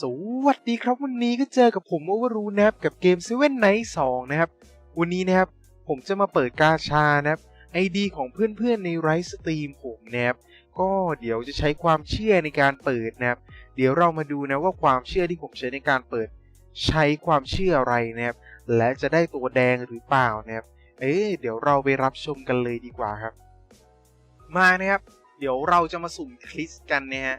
สวัสดีครับวันนี้ก็เจอกับผมโอเวอรูนะครับกับเกม Seven Night 2นะครับ วันนี้นะครับ ผมจะมาเปิดกาชานะครับไอดีของเพื่อนๆในไรสตรีมผมนะครับ ก็เดี๋ยวจะใช้ความเชื่อในการเปิดนะครับ เดี๋ยวเรามาดูนะว่าความเชื่อที่ผมใช้ในการเปิด ใช้ความเชื่ออะไรนะครับ และจะได้ตัวแดงหรือเปล่านะครับ เอ๊ะเดี๋ยวเราไปรับชมกันเลยดีกว่าครับ มานะครับ เดี๋ยวเราจะมาสุ่มคลิสกันนะฮะ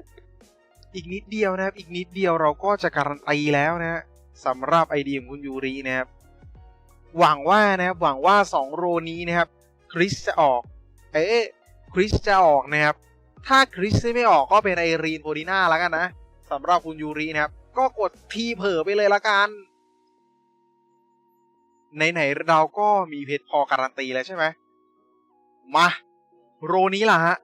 อีกนิดเดียวนะครับ อีกนิดเดียวเราก็จะการันตีแล้วนะสำหรับไอเดียของคุณยูรินะครับ หวังว่านะครับหวังว่า 2 โรนี้นะครับ คริสจะออก เอ๊ะคริสจะออกนะครับ ถ้าคริสไม่ออกก็เป็นไอรีนโพดีน่าแล้วกันนะสำหรับคุณยูรินะครับ ก็กดทีเผลอไปเลยละกันไหนๆเราก็มีเพชรพอการันตีแล้วใช่ไหมมา โรนี้ล่ะฮะ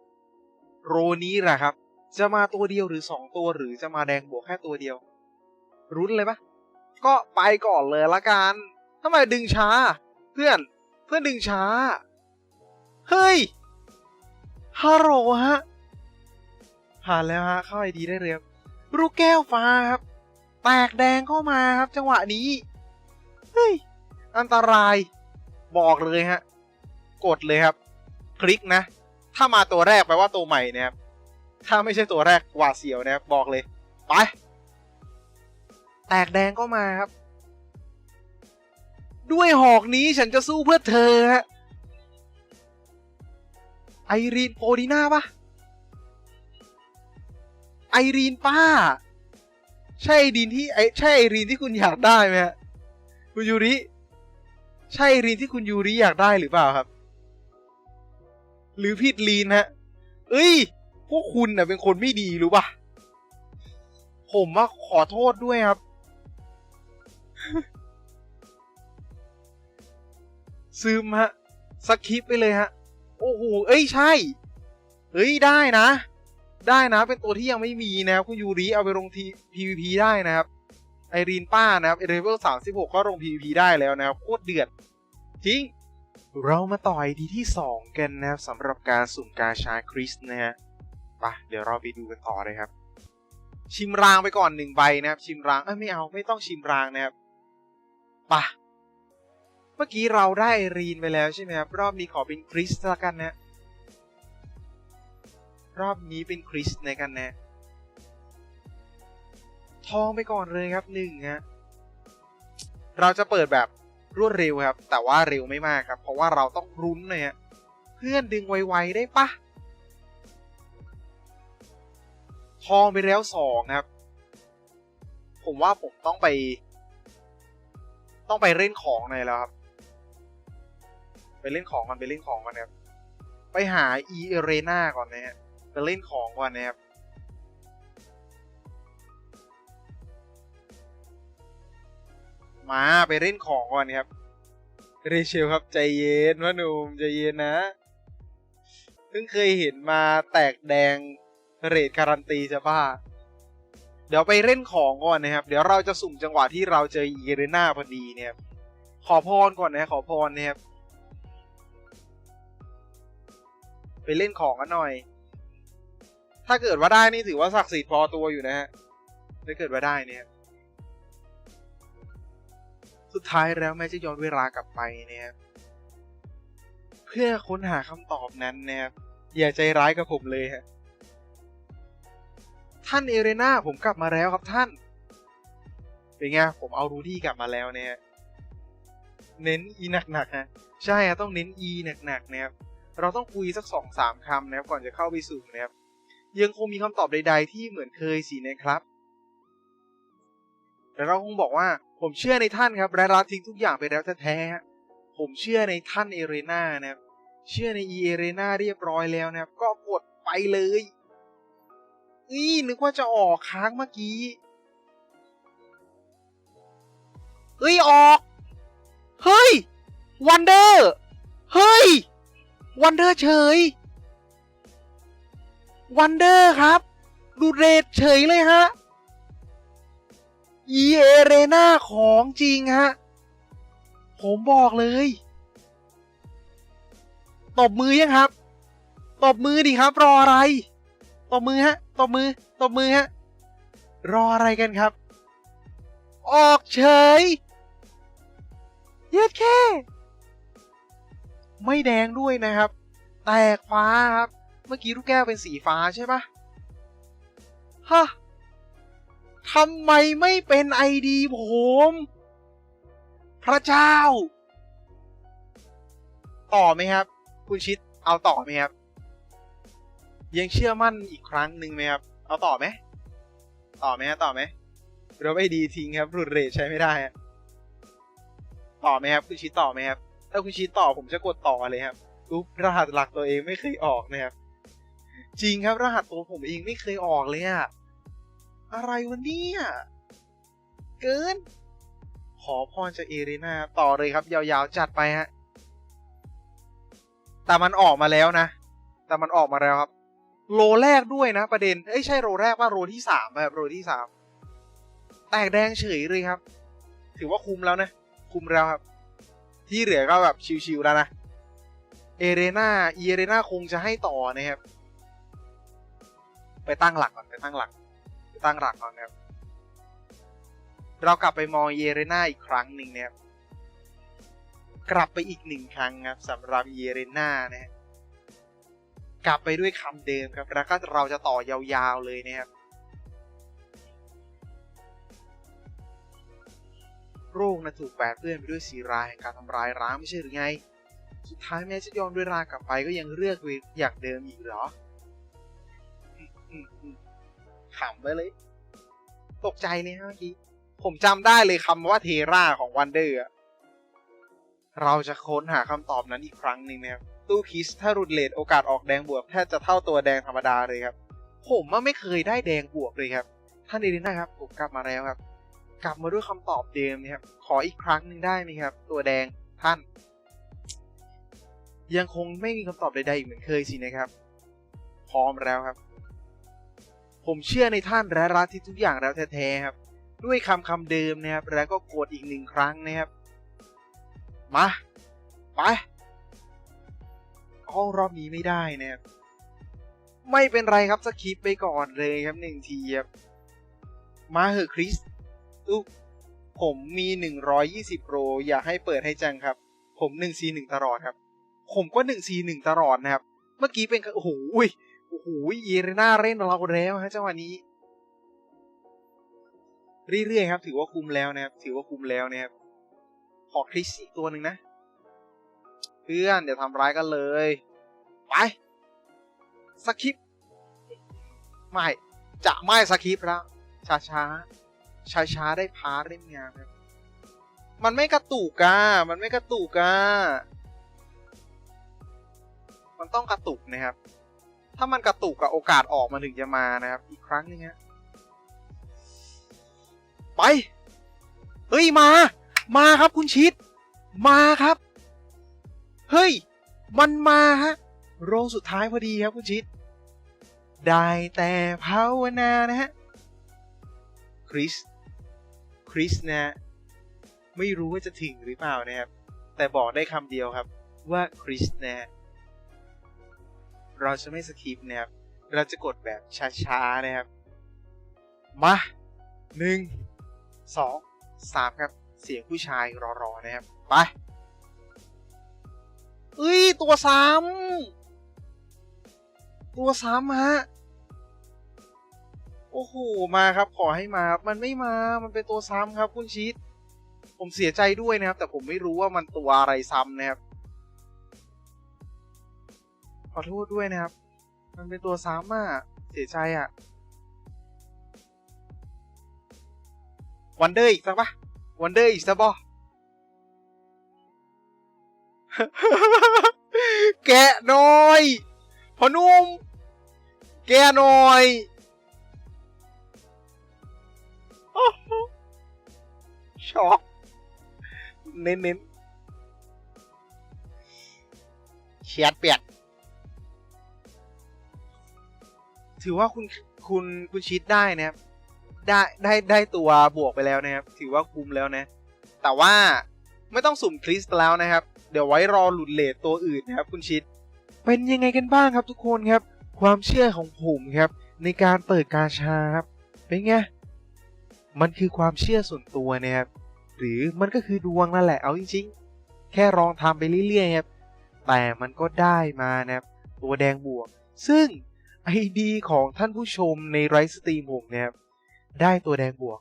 โรนี้แหละครับ จะมาตัวเดียวหรือสองตัวหรือจะมาแดงบวกแค่ตัวเดียว รุ้นเลยปะก็ไปก่อนเลยละกันทำไมดึงช้า เพื่อนเพื่อนดึงช้า เฮ้ยฮัลโหลฮะ ผ่านแล้วฮะเข้าไอดีได้เร็วลูกแก้วฟ้าครับแตกแดงเข้ามาครับ จังหวะนี้ เฮ้ย อันตรายบอกเลยฮะ กดเลยครับ คลิกนะ ถ้ามาตัวแรกแปลว่าตัวใหม่นะครับ ถ้าไม่ใช่ตัวแรกหวาดเสียวนะครับบอกเลย ไป แตกแดงก็มาครับ ด้วยหอกนี้ฉันจะสู้เพื่อเธอฮะไอรีนโพดีน่าปะไอรีนป้า ใช่ไอรีนที่ไอใช่ไอรีนที่คุณอยากได้ไหมฮะคุณยูริ ใช่ไอรีนที่คุณยูริอยากได้หรือเปล่าครับ หรือผิดลีนฮะ เอ้ย พวกคุณน่ะเป็นคนไม่ดีรู้ป่ะ ผมว่าขอโทษด้วยครับ ซึมฮะสคิปไปเลยฮะ โอ้โห เอ้ยใช่ เฮ้ยได้นะ ได้นะ เป็นตัวที่ยังไม่มีนะครับ คุณยูริเอาไปลงที PVP ได้นะครับ ไอรีนป้านะครับเรเวลสามสิบหกก็ลง PVP ได้แล้วนะครับ โคตรเดือด จริง เรามาต่อยดีที่2กันนะครับสำหรับการสุ่มกาชาคริสนะฮะ ไปเดี๋ยวเราไปดูกันต่อเลยครับ ชิมรางไปก่อนหนึ่งใบนะครับ ชิมรางเอ้ยไม่เอาไม่ต้องชิมรางนะครับไปะเมื่อกี้เราได้รีนไปแล้วใช่ไหมครับ รอบนี้ขอเป็นคริสละกันนะ รอบนี้เป็นคริสในกันนะ ทองไปก่อนเลยครับหนึ่งฮะเราจะเปิดแบบรวดเร็วครับ แต่ว่าเร็วไม่มากครับ เพราะว่าเราต้องรุ้นเลยฮะเพื่อนดึงไวๆได้ปะ ทองไปแล้วสองครับ ผมว่าผมต้องไป ต้องไปเล่นของในแล้วครับ ไปเล่นของมันไปเล่นของมันครับ ไปหา e a r e n a ก่อนนะฮะไปเล่นของก่อนนะครับมาไปเล่นของก่อนครับเรเชลครับใจเย็นพ่อหนุ่มใจเย็นนะ เพิ่งเคยเห็นมาแตกแดง เรทการันตีจะบ้า เดี๋ยวไปเล่นของก่อนนะครับ เดี๋ยวเราจะสุ่มจังหวะที่เราเจออีเรน่าพอดีเนี่ยขอพรก่อนนะขอพรนะครับไปเล่นของกันหน่อย ถ้าเกิดว่าได้นี่ถือว่าศักดิ์สิทธิ์พอตัวอยู่นะฮะถ้าเกิดว่าได้เนี่ย สุดท้ายแล้วแม้จะย้อนเวลากลับไปเนี่ยเพื่อค้นหาคำตอบนั้นนะครับอย่าใจร้ายกับผมเลยฮะ ท่านเอเรนาผมกลับมาแล้วครับท่าน เป็นไงผมเอารูดี้กลับมาแล้วเนี่ยเน้นอีหนักๆฮะใช่ฮะต้องเน้นอีหนักๆนะครับเราต้องคุยสักสองสามคำนะครับก่อนจะเข้าไปสู่นะครับยังคงมีคำตอบใด ๆ ที่เหมือนเคยสินะครับแต่เราคงบอกว่าผมเชื่อในท่านครับและละทิ้งทุกอย่างไปแล้วแท้ๆผมเชื่อในท่านเอเรนานะครับเชื่อในอีเอเรนาเรียบร้อยแล้วนะครับก็กดไปเลย นี่นึกว่าจะออกค้างเมื่อกี้เฮ้ยออก เฮ้ย วันเดอร์ เฮ้ย วันเดอร์เฉย วันเดอร์ครับ ดูเรทเฉยเลยฮะ e a r e n a ของจริงฮะ ผมบอกเลย ตบมือยังครับ ตบมือดิครับ รออะไร ตบมือฮะตบมือตบมือฮะ รออะไรกันครับ ออกเฉยเย็ดแค่ ไม่แดงด้วยนะครับ แตกฟ้าครับ เมื่อกี้ลูกแก้วเป็นสีฟ้าใช่ปะฮะทำไมไม่เป็นไอดีผม พระเจ้า ต่อไหมครับ คุณชิดเอาต่อไหมครับ ยังเชื่อมั่นอีกครั้งหนึ่งไหมครับ เอาต่อไหม ต่อไหมฮะต่อไหมเราไม่ดีทิ้งครับรุดเรทใช้ไม่ได้ต่อไหมครับ คุณชิดต่อไหมครับ ถ้าคุณชิดต่อผมจะกดต่อเลยครับอุ๊บรหัสหลักตัวเองไม่เคยออกนะครับ จริงครับรหัสตัวผมเองไม่เคยออกเลยอะอะไรวะเนี่ย เกิน ขอพรจากเอเรนาต่อเลยครับ ยาวๆจัดไปฮะแต่มันออกมาแล้วนะ แต่มันออกมาแล้วครับ โลแรกด้วยนะ ประเด็นเอ้ยใช่โลแรกว่าโลที่สามแบบโลที่สามแตกแดงเฉยเลยครับ ถือว่าคุมแล้วนะ คุมแล้วครับ ที่เหลือก็แบบชิวๆแล้วนะเอเรนาเอเรนาคงจะให้ต่อนะครับ ไปตั้งหลักก่อนไปตั้งหลักไปตั้งหลักก่อนนะครับ เรากลับไปมองเยเรนาอีกครั้งหนึ่งนะครับ กลับไปอีกหนึ่งครั้งครับสำหรับเยเรนานะฮะ กลับไปด้วยคำเดิมครับแล้วก็เราจะต่อยาวๆเลยนะครับโรคนะถูกแปดเปื้อนไปด้วยสีรายแห่งการทำร้ายร้างไม่ใช่หรือไง สุดท้ายแม้จะยอมด้วยรากลับไปก็ยังเลือกเวรอย่างเดิมอีกเหรอขำไปเลย ตกใจเลยฮะเมื่อกี้ ผมจำได้เลยคำว่าเทราของวันเดอร์อะเราจะค้นหาคำตอบนั้นอีกครั้งหนึ่งนะครับ ตู้คิสถ้ารุดเลทโอกาสออกแดงบวกแทบจะเท่าตัวแดงธรรมดาเลยครับ ผมว่าไม่เคยได้แดงบวกเลยครับ ท่านเอริน่าครับผมกลับมาแล้วครับ กลับมาด้วยคำตอบเดิมนะครับ ขออีกครั้งหนึ่งได้ไหมครับ ตัวแดงท่าน ยังคงไม่มีคำตอบใดๆอีกเหมือนเคยสินะครับ พร้อมแล้วครับ ผมเชื่อในท่านและรักที่ทุกอย่างแล้วแท้ๆครับ ด้วยคำคำเดิมนะครับ แล้วก็กดอีกหนึ่งครั้งนะครับ มา ไป ห้องรอบนี้ไม่ได้นะครับไม่เป็นไรครับสคิปไปก่อนเลยครับหนึ่งทีครับมาเหอะคริสอุ๊ผมมี 120โปรอยากให้เปิดให้จังครับ ผม 1C1 ตลอดครับ ผมก็ 1C1 ตลอดนะครับ เมื่อกี้เป็นโอ้โหอุ้ยโอ้โหเยเรน่าเล่นเราแล้วฮะจังหวะนี้ เรื่อยๆครับ ถือว่าคุมแล้วนะครับ ถือว่าคุมแล้วนะครับ ขอคริสอีกตัวหนึ่งนะ พื่อนเดี๋ยวทำร้ายกันเลย ไปสคิปไม่ จะไม่สคิปแล้วช้าช้าช้าช้าได้พาร์ทเล่นงานครับมันไม่กระตุกอะมันไม่กระตุกอะมันต้องกระตุกนะครับ ถ้ามันกระตุกกับโอกาสออกมาถึงจะมานะครับ อีกครั้งนึงฮะไป เฮ้ยมา มาครับคุณชิด มาครับ ฮ้ย มันมาฮะ โรงสุดท้ายพอดีครับคุณชิดได้แต่ภาวนานะฮะ คริส คริสนะไม่รู้ว่าจะถึงหรือเปล่านะครับ แต่บอกได้คำเดียวครับว่าคริสนะเราจะไม่สคิปนะครับ เราจะกดแบบช้าๆนะครับ มาหนึ่งสองสามครับ เสียงผู้ชายรอๆนะครับ ไป เอ้ย ตัวซ้ำตัวซ้ำฮะ โอ้โห มาครับ ขอให้มา มันไม่มา มันเป็นตัวซ้ำครับ คุณชิดผมเสียใจด้วยนะครับ แต่ผมไม่รู้ว่ามันตัวอะไรซ้ำนะครับ ขอโทษด้วยนะครับ มันเป็นตัวซ้ำอะ เสียใจอะ วันเดอร์อีกสักปะวันเดอร์อีกสักปะ แกะหน่อยพอนุ่ม แกะหน่อยช็อกเน้นเน้นเฉียดเปียดถือว่าคุณคุณคุณชีตได้นะครับ ได้ได้ได้ตัวบวกไปแล้วนะครับ ถือว่าคุ้มแล้วนะ แต่ว่าไม่ต้องสุ่มคริสแล้วนะครับ เดี๋ยวไว้รอหลุดเลทตัวอื่นนะครับคุณชิด เป็นยังไงกันบ้างครับทุกคนครับ ความเชื่อของผมครับ ในการเปิดกาชาครับเป็นไงมันคือความเชื่อส่วนตัวนะครับหรือมันก็คือดวงนั่นแหละเอาจริงๆ แค่ลองทำไปเรื่อยๆครับแต่มันก็ได้มานะครับตัวแดงบวก ซึ่งไอดีของท่านผู้ชมในไรสตรีมผมเนะครับได้ตัวแดงบวก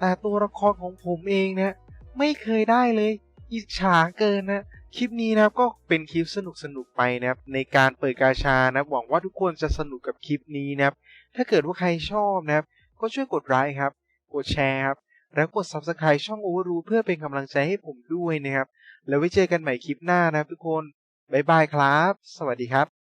แต่ตัวละครของผมเองเนี่ยไม่เคยได้เลย อิจฉาเกินนะ คลิปนี้นะครับก็เป็นคลิปสนุกๆไปนะครับ ในการเปิดกาชานะหวังว่าทุกคนจะสนุกกับคลิปนี้นะครับ ถ้าเกิดว่าใครชอบนะครับ ก็ช่วยกดไลค์ครับ กดแชร์ครับ แล้วกด Subscribe ช่อง Overrule เพื่อเป็นกำลังใจให้ผมด้วยนะครับ แล้วไว้เจอกันใหม่คลิปหน้านะทุกคน บ๊ายบายครับ สวัสดีครับ